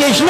geçti.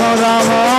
Ram Ram